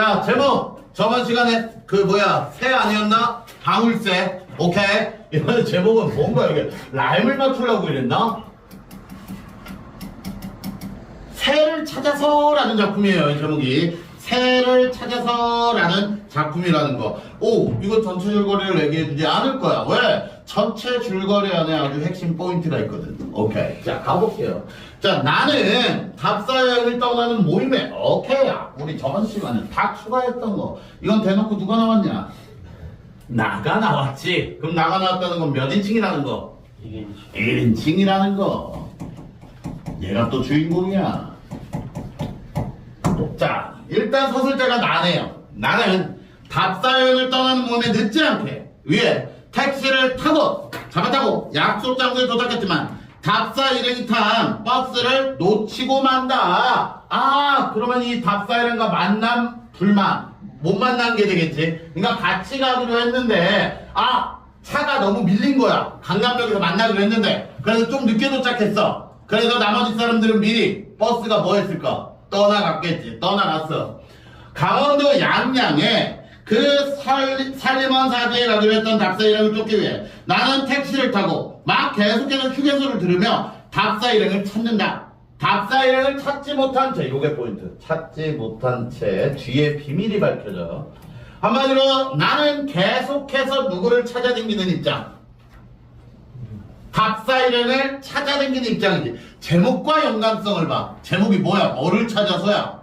자, 제목. 저번 시간에 그 뭐야, 새 아니었나? 방울새. 오케이. 이번 제목은 뭔가 이게 라임을 맞추려고 이랬나? 새를 찾아서라는 작품이에요, 이 제목이. 새를 찾아서라는 작품이라는 거. 오, 이거 전체 줄거리를 얘기해 주지 않을 거야. 왜? 전체 줄거리 안에 아주 핵심 포인트가 있거든. 오케이. 자, 가볼게요. 자, 나는 답사여행을 떠나는 모임에, 오케이. 우리 저번 시간에 다 추가했던 거. 이건 대놓고 누가 나왔냐? 나가 나왔지. 그럼 나가 나왔다는 건 몇 인칭이라는 거? 1인칭이라는 거. 얘가 또 주인공이야. 자, 일단 서술자가 나네요. 나는 답사여행을 떠나는 몸에 늦지 않게 위에 택시를 타고 잡았다고 약속 장소에 도착했지만 답사 일행이 탄 버스를 놓치고 만다. 아, 그러면 이 답사 일행과 만남 불만 못 만난 게 되겠지. 그러니까 같이 가기로 했는데 아 차가 너무 밀린 거야. 강남역에서 만나기로 했는데 그래서 좀 늦게 도착했어. 그래서 나머지 사람들은 미리 버스가 뭐 했을까? 떠나갔겠지. 떠나갔어. 강원도 양양에 그 살, 살림원 사지에 가기로 했던 답사 일행을 쫓기 위해 나는 택시를 타고 막 계속해서 휴게소를 들으며 답사 일행을 찾는다. 답사 일행을 찾지 못한 채, 요게 포인트. 찾지 못한 채 뒤에 비밀이 밝혀져. 한마디로 나는 계속해서 누구를 찾아다니는 입장. 답사 일행을 찾아다니는 입장이지. 제목과 연관성을 봐. 제목이 뭐야? 뭐를 찾아서야?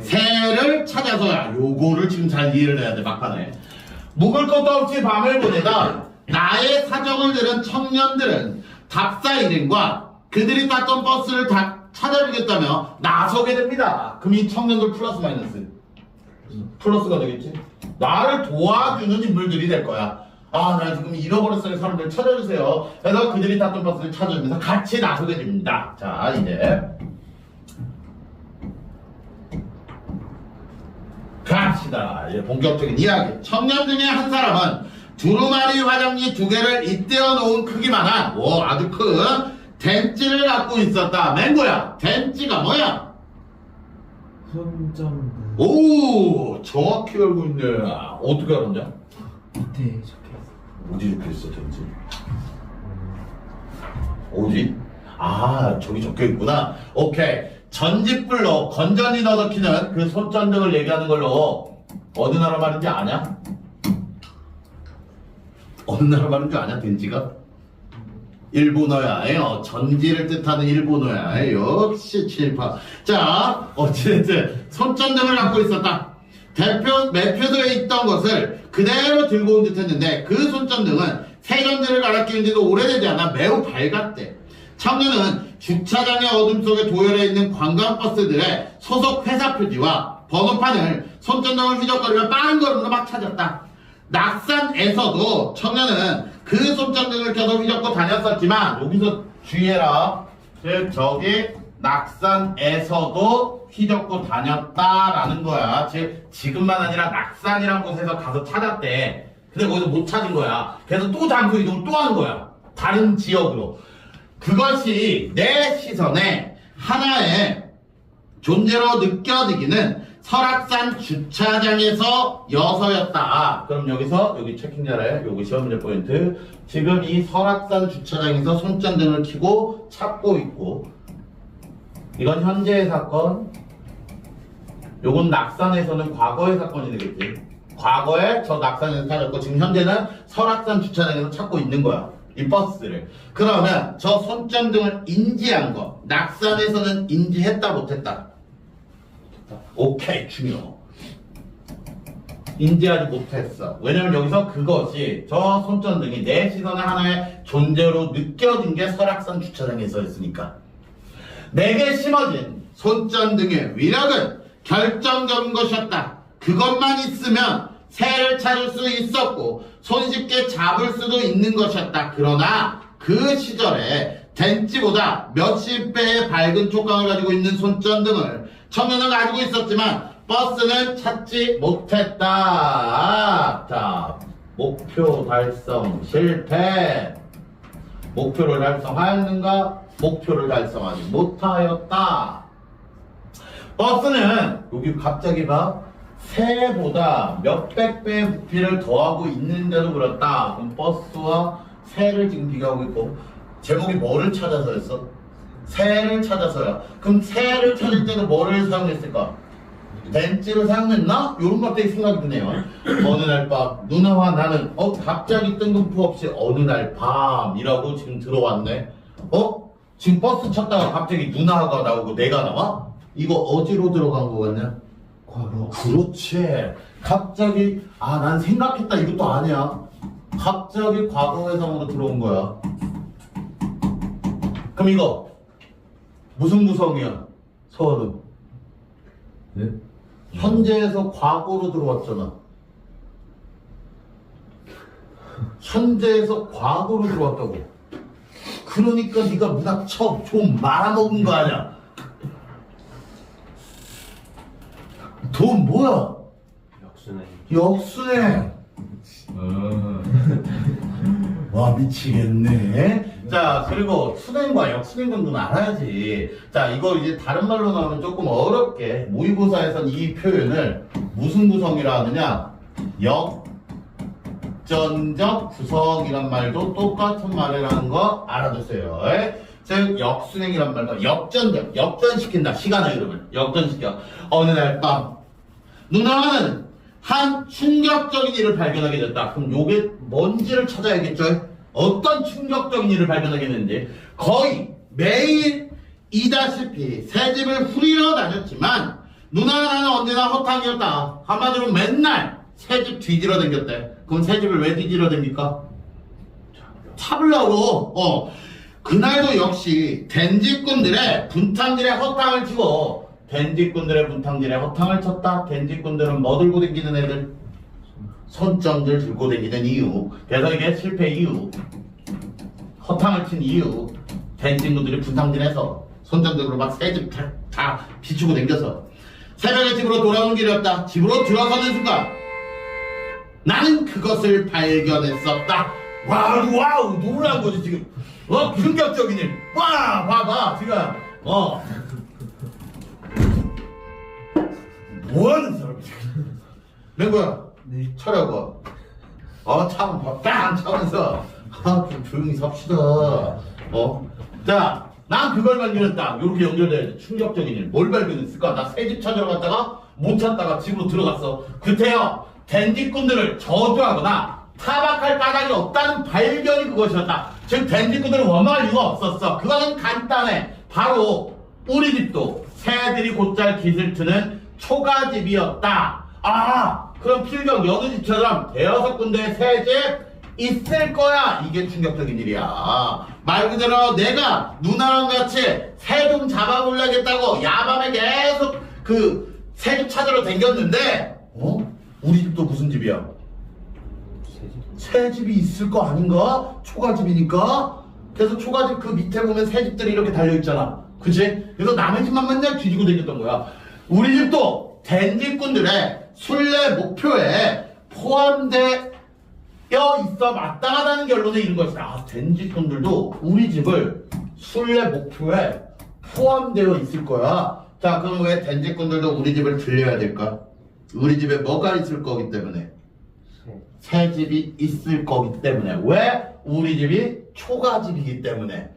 새를 찾아서 야. 요거를 지금 잘 이해를 해야 돼, 막판에. 묵을 것도 없이 밤을 보내다 나의 사정을 들은 청년들은 답사 일행과 그들이 탔던 버스를 다 찾아주겠다며 나서게 됩니다. 그럼 이 청년들 플러스 마이너스. 플러스가 되겠지? 나를 도와주는 인물들이 될 거야. 아, 나 지금 잃어버렸어요. 사람들 찾아주세요. 그래서 그들이 탔던 버스를 찾아주면서 같이 나서게 됩니다. 자, 이제. 갑시다. 이제 본격적인 이야기. 청년 중에 한 사람은 두루마리 화장지 두 개를 잇대어 놓은 크기만한, 오, 아주 큰 덴찌를 갖고 있었다. 맹고야. 덴찌가 뭐야? 손전등 오, 정확히 알고 있네. 어떻게 알았냐? 밑에 적혀있어 어디 적혀 있어, 덴찌? 어디? 아, 저기 적혀 있구나. 오케이. 전집불로 건전히 넣어키는 그 손전등을 얘기하는 걸로 어느 나라 말인지 아냐? 어느 나라 말인지 아냐, 덴지가? 일본어야. 어, 전지를 뜻하는 일본어야. 역시 칠파. 자, 어쨌든 손전등을 갖고 있었다. 대표 매표소에 있던 것을 그대로 들고 온 듯했는데 그 손전등은 세전지를 갈아 끼운 지도 오래되지 않아 매우 밝았대. 청년은 주차장의 어둠 속에 도열해 있는 관광버스들의 소속 회사 표지와 번호판을 손전등을 휘적거리며 빠른 걸음으로 막 찾았다. 낙산에서도 청년은 그 손전등을 켜서 휘젓고 다녔었지만 여기서 주의해라. 즉 저기 낙산에서도 휘젓고 다녔다라는 거야. 즉 지금만 아니라 낙산이란 곳에서 가서 찾았대. 근데 거기서 못 찾은 거야. 그래서 또 장소 이동을 또한 거야. 다른 지역으로. 그것이 내 시선에 하나의 존재로 느껴지기는 설악산 주차장에서 여서였다. 그럼 여기서 여기 체킹 잘해. 여기 시험 문제 포인트. 지금 이 설악산 주차장에서 손전등을 켜고 찾고 있고 이건 현재의 사건. 요건 낙산에서는 과거의 사건이 되겠지. 과거에 저 낙산에서 찾았고 지금 현재는 설악산 주차장에서 찾고 있는 거야. 이 버스를. 그러면 저 손전등을 인지한 거. 낙산에서는 인지했다 못했다. 오케이 중요. 인지하지 못했어. 왜냐면 여기서 그것이 저 손전등이 내 시선의 하나의 존재로 느껴진 게 설악산 주차장에서 했으니까. 내게 심어진 손전등의 위력은 결정적인 것이었다. 그것만 있으면 새를 찾을 수 있었고 손쉽게 잡을 수도 있는 것이었다. 그러나 그 시절에 덴지보다 몇십 배의 밝은 촉감을 가지고 있는 손전등을 청년은 가지고 있었지만 버스는 찾지 못했다. 자, 목표 달성 실패. 목표를 달성하였는가? 목표를 달성하지 못하였다. 버스는 여기 갑자기 봐 새보다 몇백 배의 부피를 더하고 있는데도 그렇다. 그럼 버스와 새를 지금 비교하고 있고 제목이 뭐를 찾아서였어? 새를 찾아서야. 그럼 새를 찾을 때는 뭐를 사용했을까? 벤치를 사용했나? 요런 것들이 생각이 드네요. 어느 날 밤 누나와 나는 어 갑자기 뜬금포 없이 어느 날 밤이라고 지금 들어왔네. 어? 지금 버스 찾다가 갑자기 누나가 나오고 내가 나와? 이거 어디로 들어간 거 같냐? 과거 그렇지. 갑자기 아 난 생각했다 이것도 아니야. 갑자기 과거 회상으로 들어온 거야. 그럼 이거 무슨 구성이야? 서울은 네? 현재에서 과거로 들어왔잖아. 현재에서 과거로 들어왔다고. 그러니까 네가 문학 처음 좀 말아먹은 거 아니야? 돈 뭐야? 역순에 역순해. 와 미치겠네. 자 그리고 순행과 역순행 정도는 알아야지. 자 이거 이제 다른 말로 나오면 조금 어렵게 모의고사에선 이 표현을 무슨 구성이라 하느냐? 역전적 구성이란 말도 똑같은 말이라는 거 알아두세요. 에? 즉 역순행이란 말과 역전적 역전시킨다 시간의 흐름을 역전시켜 어느 날 밤 누나는 한 충격적인 일을 발견하게 됐다. 그럼 요게 뭔지를 찾아야겠죠? 어떤 충격적인 일을 발견하게 됐는지. 거의 매일 이다시피 새 집을 후리러 다녔지만 누나는 나는 언제나 허탕이었다. 한마디로 맨날 새 집 뒤지러 댕겼대. 그럼 새 집을 왜 뒤지러 댕길까? 참으려고. 어. 그날도 역시 댄지꾼들의 분탕질에 허탕을 치고 댄지꾼들의 분탕질에 허탕을 쳤다. 댄지꾼들은 뭐 들고 다니는 애들? 손점들 들고 다니는 이유. 이게 실패 이유. 허탕을 친 이유. 댄지꾼들이 분탕질해서 손점들로 막 새집 다, 다 비추고 다녀서 새벽에 집으로 돌아오는 길이었다. 집으로 들어서는 순간 나는 그것을 발견했었다. 와우, 와우, 놀란 거지, 지금. 어, 충격적인 일. 와, 봐봐, 지금. 어. 뭐 하는 사람이 지금. 맹구야, 네 차라고. 어, 참, 빵! 차면서. 아, 좀 조용히 삽시다. 어? 자, 난 그걸 발견했다. 요렇게 연결돼야 돼. 충격적인 일. 뭘 발견했을까? 나 새 집 찾으러 갔다가 못 찾다가 집으로 들어갔어. 그때요, 댄디꾼들을 저주하거나 타박할 까닭이 없다는 발견이 그것이었다. 즉, 댄디꾼들을 원망할 이유가 없었어. 그거는 간단해. 바로, 우리 집도 새들이 곧잘 깃을 트는 초가집이었다. 아, 그럼 필경 여느 집처럼 대여섯 군데의 새집 있을 거야. 이게 충격적인 일이야. 말 그대로 내가 누나랑 같이 새 좀 잡아보려겠다고 야밤에 계속 그 새 집 찾으러 댕겼는데, 어? 우리 집도 무슨 집이야? 새 집이 있을 거 아닌가? 초가집이니까. 그래서 초가집 그 밑에 보면 새 집들이 이렇게 달려 있잖아. 그치? 그래서 남의 집만 맨날 뒤지고 다녔던 거야. 우리 집도 댄지꾼들의 순례 목표에 포함되어 있어 마땅하다는 결론에 이른 것이다. 아, 댄지꾼들도 우리 집을 순례 목표에 포함되어 있을 거야. 자, 그럼 왜 댄지꾼들도 우리 집을 들려야 될까? 우리 집에 뭐가 있을 거기 때문에. 새 집이 있을 거기 때문에 왜 우리 집이 초가집이기 때문에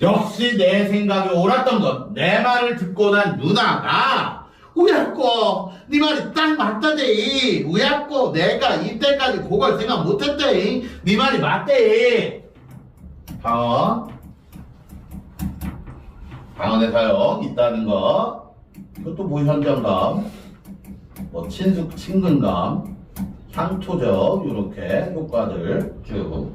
역시 내 생각이 옳았던 건내 말을 듣고 난 누나가 우야꼬 네 말이 딱 맞다대. 우야꼬 내가 이때까지 그걸 생각 못했대. 네 말이 맞대. 방언 방언의 사용 있다는 거. 이것도 뭐 현장감 뭐 친숙 친근감 향토적 이렇게 효과들 쭉.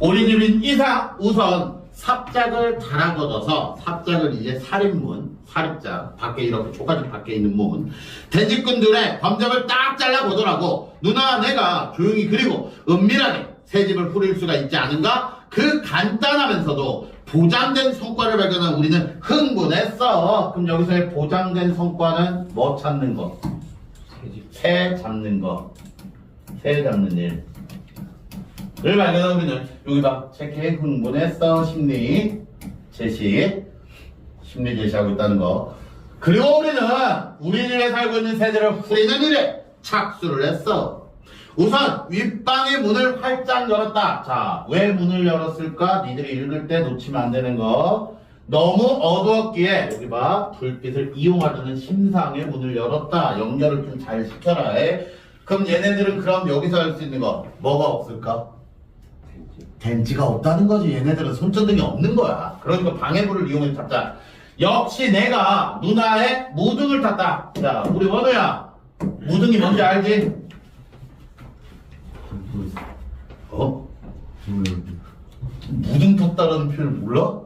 우리 집인 이상 우선 삽작을 달아 걷어서 삽작을 이제 살인문 살입자 밖에 이렇게 조가지 밖에 있는 문 대직꾼들의 범접을 딱 잘라 보더라고 누나와 내가 조용히 그리고 은밀하게 새 집을 후릴 수가 있지 않은가 그 간단하면서도 보장된 성과를 발견한 우리는 흥분했어 그럼 여기서의 보장된 성과는 뭐 찾는 거 새 잡는 거, 새 잡는 일. 을 발견한 우리는 여기 봐. 체크에 흥분했어. 심리 제시. 심리 제시하고 있다는 거. 그리고 우리는 우리 집에 살고 있는 새들을 후리는 일에 착수를 했어. 우선 윗방의 문을 활짝 열었다. 자, 왜 문을 열었을까? 니들이 읽을 때 놓치면 안 되는 거. 너무 어두웠기에 여기 봐 불빛을 이용하려는 심상의 문을 열었다. 연결을 좀 잘 시켜라. 해. 그럼 얘네들은 그럼 여기서 할 수 있는 거 뭐가 없을까? 덴지가 없다는 거지. 얘네들은 손전등이 없는 거야. 그러니까 방해부를 이용해 잡자. 역시 내가 누나의 무등을 탔다. 자, 우리 원우야. 무등이 뭔지 알지? 어? 무등 탔다라는 표현을 몰라?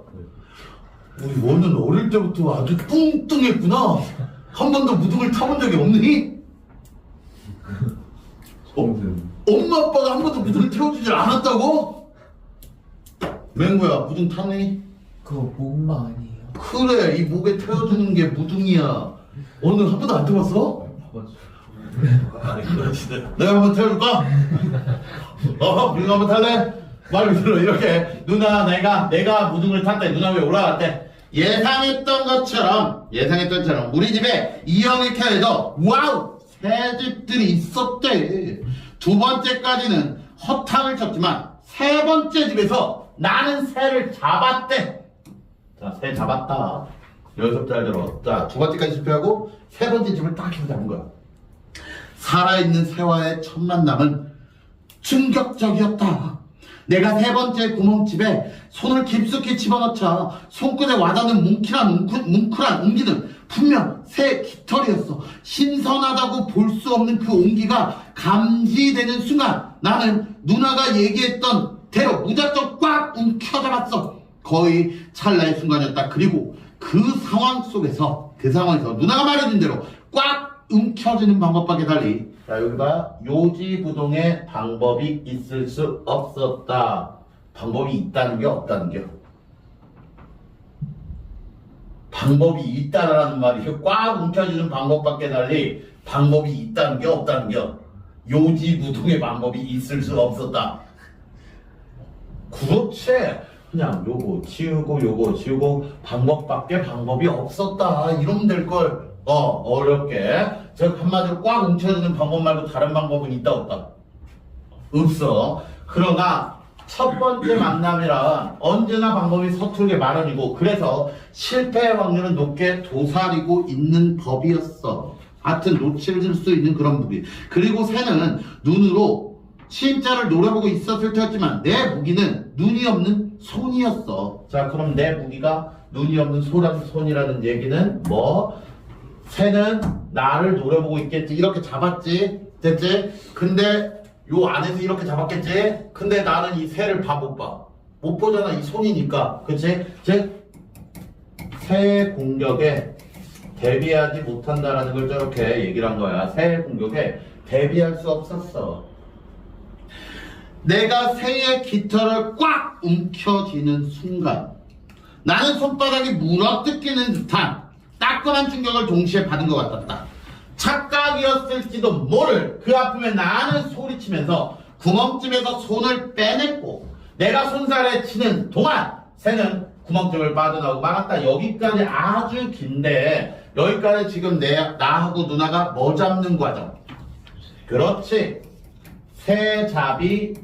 우리 원우는 어릴 때부터 아주 뚱뚱했구나. 한 번도 무등을 타본 적이 없니? 어? 엄마 아빠가 한 번도 무등을 태워주질 않았다고? 맹구야 무등 타니? 그거 목마 아니에요? 그래 이 목에 태워주는 게 무등이야 오늘 한 번도 안 태웠어? 내가 한번 태워줄까? 어? 우리가 한번 탈래? 말 그대로 이렇게 누나 내가 내가 무등을 탔대 누나 위에 올라갔대 예상했던 것처럼 예상했던 것처럼 우리 집에 이형의 캐에도 와우 새 집들이 있었대 두 번째까지는 허탕을 쳤지만 세 번째 집에서 나는 새를 잡았대 자, 새 잡았다. 여기서부터 잘 들어. 자, 두 번째까지 실패하고 세 번째 집을 딱 해서 잡은 거야. 살아있는 새와의 첫 만남은 충격적이었다. 내가 세 번째 구멍집에 손을 깊숙이 집어넣자 손끝에 와닿는 뭉클한 뭉클, 뭉클한 온기는 분명 새 깃털이었어. 신선하다고 볼 수 없는 그 온기가 감지되는 순간 나는 누나가 얘기했던 대로 무작정 꽉 움켜잡았어. 거의 찰나의 순간이었다. 그리고 그 상황 속에서 그 상황에서 누나가 말해준 대로 꽉 움켜쥐는 방법밖에 달리 자 여기가 요지부동의 방법이 있을 수 없었다. 방법이 있다는 게 없다는 게 방법이 있다라는 말이 꽉 움켜쥐는 방법밖에 달리 방법이 있다는 게 없다는 게 요지부동의 방법이 있을 수 없었다. 그렇지. 그냥 요거 지우고 요거 지우고 방법밖에 방법이 없었다. 이러면 될 걸. 어 어렵게. 즉 한마디로 꽉 움켜드는 방법 말고 다른 방법은 있다 없다. 없어. 그러나 첫 번째 만남이라 언제나 방법이 서툴게 마련이고 그래서 실패의 확률은 높게 도사리고 있는 법이었어. 하여튼 놓칠 수 있는 그런 무기. 그리고 새는 눈으로 진짜를 노려보고 있었을 테였지만 내 무기는 눈이 없는 손이었어. 자, 그럼 내 무기가 눈이 없는 소라는 손이라는 얘기는 뭐? 새는 나를 노려보고 있겠지. 이렇게 잡았지. 됐지? 근데 요 안에서 이렇게 잡았겠지? 근데 나는 이 새를 봐 못 봐. 못 보잖아. 이 손이니까. 그치? 즉, 새의 공격에 대비하지 못한다라는 걸 저렇게 얘기를 한 거야. 새의 공격에 대비할 수 없었어. 내가 새의 깃털을 꽉 움켜쥐는 순간 나는 손바닥이 물어뜯기는 듯한 따끔한 충격을 동시에 받은 것 같았다. 착각이었을지도 모를 그 아픔에 나는 소리치면서 구멍집에서 손을 빼냈고 내가 손살에 치는 동안 새는 구멍집을 빠져나오고 말았다. 여기까지 아주 긴데 여기까지 지금 내 나하고 누나가 뭐 잡는 과정. 그렇지. 새 잡이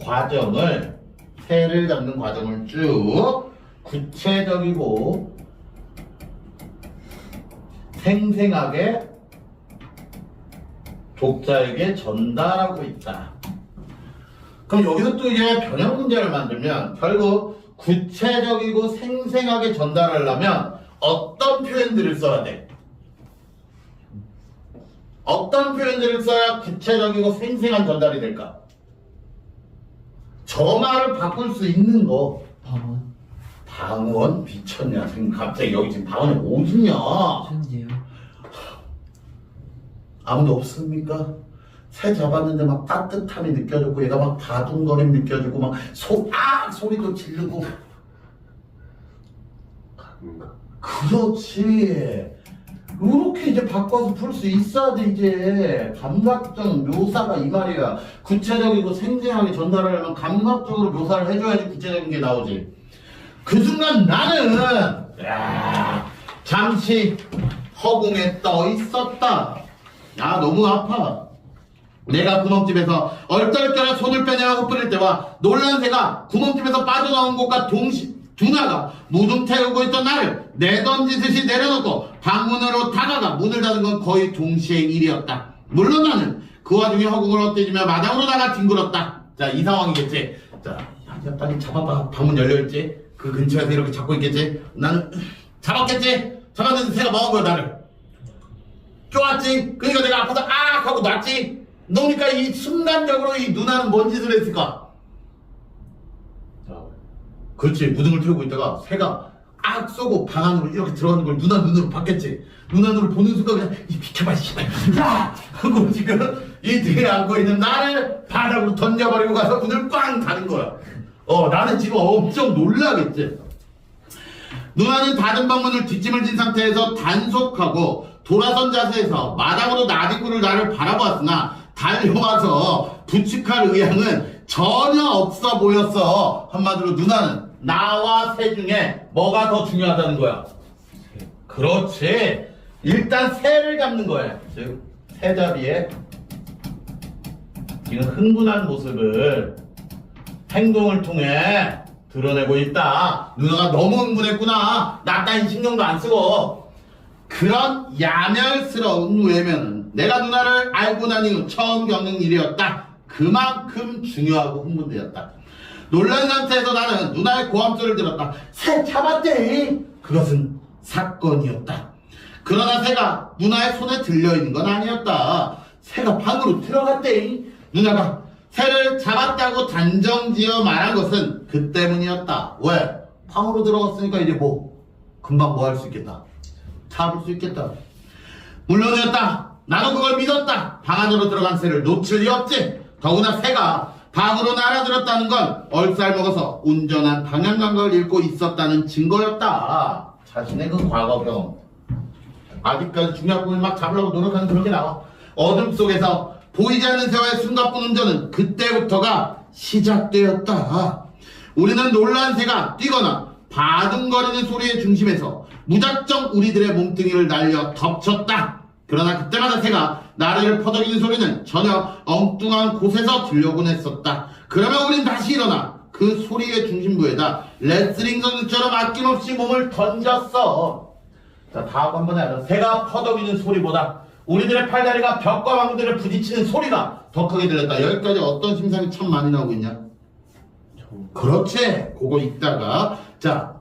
과정을 새를 잡는 과정을 쭉 구체적이고 생생하게 독자에게 전달하고 있다. 그럼 여기서 또 이제 변형 문제를 만들면 결국 구체적이고 생생하게 전달하려면 어떤 표현들을 써야 돼? 어떤 표현들을 써야 구체적이고 생생한 전달이 될까? 저 말을 바꿀 수 있는 거. 방언? 방언 미쳤냐? 지금 갑자기 여기 지금 방언이 오지냐? 현재요? 아무도 없습니까? 새 잡았는데 막 따뜻함이 느껴졌고 얘가 막 다둥거림 느껴지고 막 소, 아! 소리도 지르고 그렇지 이렇게 이제 바꿔서 풀 수 있어야 돼 이제 감각적 묘사가 이 말이야 구체적이고 생생하게 전달하려면 감각적으로 묘사를 해줘야지 구체적인 게 나오지 그 순간 나는 야, 잠시 허공에 떠 있었다. 야 너무 아파. 내가 구멍집에서 얼떨결에 손을 빼내고 뿌릴 때와 놀란 새가 구멍집에서 빠져나온 곳과 동시 두나가 무등 태우고 있던 나를 내던지듯이 내려놓고 방문으로 다가가 문을 닫은 건 거의 동시의 일이었다. 물론 나는 그 와중에 허공을 헛디디며 마당으로 나가 뒹굴었다. 자, 이 상황이겠지. 자, 야, 빨리 잡아봐. 방문 열려있지? 그 근처에서 이렇게 잡고 있겠지? 나는 잡았겠지? 잡았는데 새가 먹은 거야, 나를. 좋았지? 그러니까 내가 아파서 아 하고 놨지? 너니까 이 순간적으로 이 누나는 뭔 짓을 했을까? 자, 그렇지. 무등을 태우고 있다가 새가 악 쏘고 방 안으로 이렇게 들어가는 걸 누나 눈으로 봤겠지. 누나 눈으로 보는 순간 그냥 이 비켜봐 씨발. 야! 하고 지금 이 뒤에 앉고 있는 나를 바닥으로 던져버리고 가서 문을 꽝 닫은 거야. 어 나는 지금 엄청 놀라겠지. 누나는 닫은 방문을 뒷짐을 진 상태에서 단속하고 돌아선 자세에서 마당으로 나디구를 나를 바라보았으나 달려와서 부축할 의향은 전혀 없어 보였어. 한마디로 누나는 나와 새 중에 뭐가 더 중요하다는 거야? 그렇지. 일단 새를 잡는 거야. 즉, 새 자리에 지금 흥분한 모습을 행동을 통해 드러내고 있다. 누나가 너무 흥분했구나. 나 따윈 신경도 안 쓰고. 그런 야멸스러운 외면은 내가 누나를 알고 난 이후 처음 겪는 일이었다. 그만큼 중요하고 흥분되었다. 놀란 상태에서 나는 누나의 고함소리를 들었다. 새 잡았대! 그것은 사건이었다. 그러나 새가 누나의 손에 들려있는 건 아니었다. 새가 방으로 들어갔대. 누나가 새를 잡았다고 단정지어 말한 것은 그 때문이었다. 왜? 방으로 들어갔으니까 이제 뭐 금방 뭐 할 수 있겠다. 잡을 수 있겠다. 물론이었다. 나도 그걸 믿었다. 방 안으로 들어간 새를 놓칠 리 없지. 더구나 새가 방으로 날아들었다는 건 얼쌀 먹어서 운전한 방향 감각을 잃고 있었다는 증거였다. 자신의 그 과거 경험. 아직까지 중요한 부분을 막 잡으려고 노력하는 그런 게 나와. 어둠 속에서 보이지 않는 새와의 숨가쁜 운전은 그때부터가 시작되었다. 우리는 놀란 새가 뛰거나 바둥거리는 소리의 중심에서 무작정 우리들의 몸뚱이를 날려 덮쳤다. 그러나 그때마다 새가 나를 퍼덕이는 소리는 전혀 엉뚱한 곳에서 들려오곤 했었다. 그러면 우린 다시 일어나 그 소리의 중심부에다 레슬링 선수처럼 아낌없이 몸을 던졌어. 자, 다음 한번 해요. 새가 퍼덕이는 소리보다 우리들의 팔다리가 벽과 방들을 부딪히는 소리가 더 크게 들렸다. 여기까지 어떤 심상이 참 많이 나오고 있냐? 그렇지. 그거 읽다가 자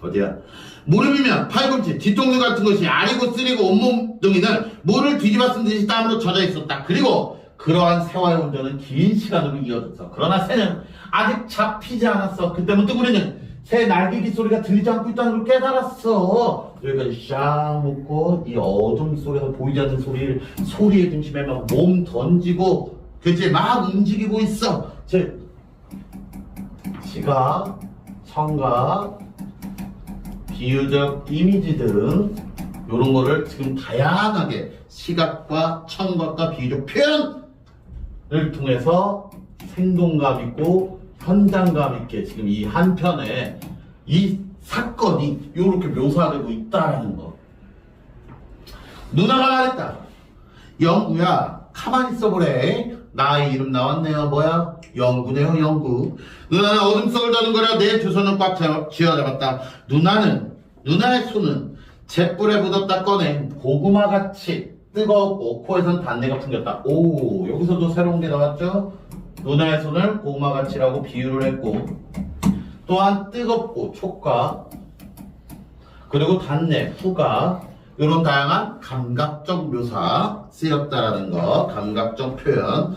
어디야? 무릎이면 팔꿈치, 뒤통수 같은 것이 아리고 쓰리고 온몸 등이는 물을 뒤집어 쓴 듯이 땀으로 젖어 있었다. 그리고 그러한 새와의 운전은 긴 시간으로 이어졌어. 그러나 새는 아직 잡히지 않았어. 그때 문득 우리는 새 날개기 소리가 들리지 않고 있다는 걸 깨달았어. 여기까지 샥 묶고 이 어둠 속에서 보이지 않는 소리를 소리의 중심에 막 몸 던지고 그치 막 움직이고 있어. 즉 시각, 청각, 비유적 이미지 등 이런 거를 지금 다양하게 시각과 청각과 비유적 표현을 통해서 생동감 있고 현장감 있게 지금 이 한 편에 이 사건이 이렇게 묘사되고 있다라는 거. 누나가 말했다. 영구야, 가만히 있어보래. 나의 이름 나왔네요. 뭐야? 영구네요, 영구. 누나는 어둠 속을 더는거려 내두 손을 꽉 쥐어- 쥐어 잡았다. 누나는, 누나의 손은 잿불에 묻었다 꺼낸 고구마 같이 뜨겁고 코에선 단내가 풍겼다. 오, 여기서도 새로운 게 나왔죠? 누나의 손을 고구마 같이라고 비유를 했고, 또한 뜨겁고 촉각, 그리고 단내, 후각 이런 다양한 감각적 묘사 쓰였다라는 거 감각적 표현.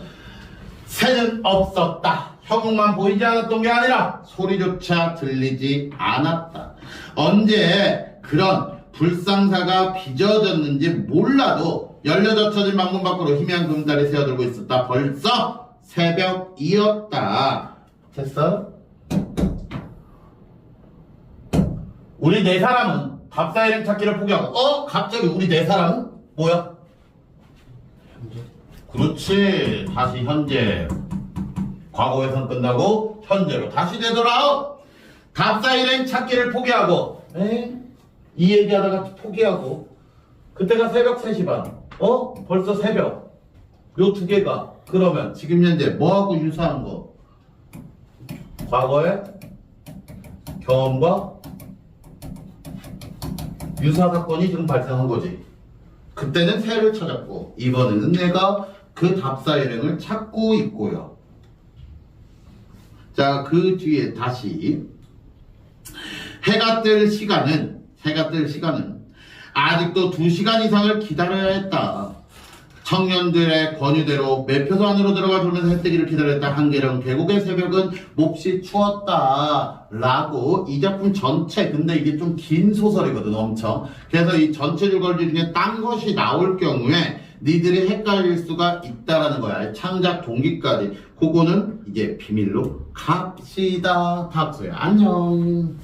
새는 없었다. 형국만 보이지 않았던 게 아니라 소리조차 들리지 않았다. 언제 그런 불상사가 빚어졌는지 몰라도 열려 젖혀진 방문 밖으로 희미한 금달이 새어들고 있었다. 벌써 새벽이었다. 됐어? 우리 네 사람은 밥사 이름 찾기를 포기하고 어? 갑자기 우리 네 사람은? 뭐야? 그렇지 다시 현재 과거에선 끝나고 현재로 다시 되돌아오 답사 일행 찾기를 포기하고 에? 이 얘기하다가 포기하고 그때가 새벽 3시 반. 어? 벌써 새벽. 요 두 개가. 그러면 지금 현재 뭐하고 유사한 거? 과거의 경험과 유사 사건이 지금 발생한 거지. 그때는 새를 찾았고, 이번에는 내가 그 답사 일행을 찾고 있고요. 자, 그 뒤에 다시 해가 뜰 시간은 해가 뜰 시간은 아직도 2시간 이상을 기다려야 했다. 청년들의 권유대로 매표소 안으로 들어가 졸면서 해뜨기를 기다렸다. 한계령 계곡의 새벽은 몹시 추웠다. 라고 이 작품 전체 근데 이게 좀 긴 소설이거든 엄청. 그래서 이 전체 줄거리 중에 딴 것이 나올 경우에 니들이 헷갈릴 수가 있다라는 거야. 창작 동기까지. 그거는 이제 비밀로 갑시다. 답소야. 안녕.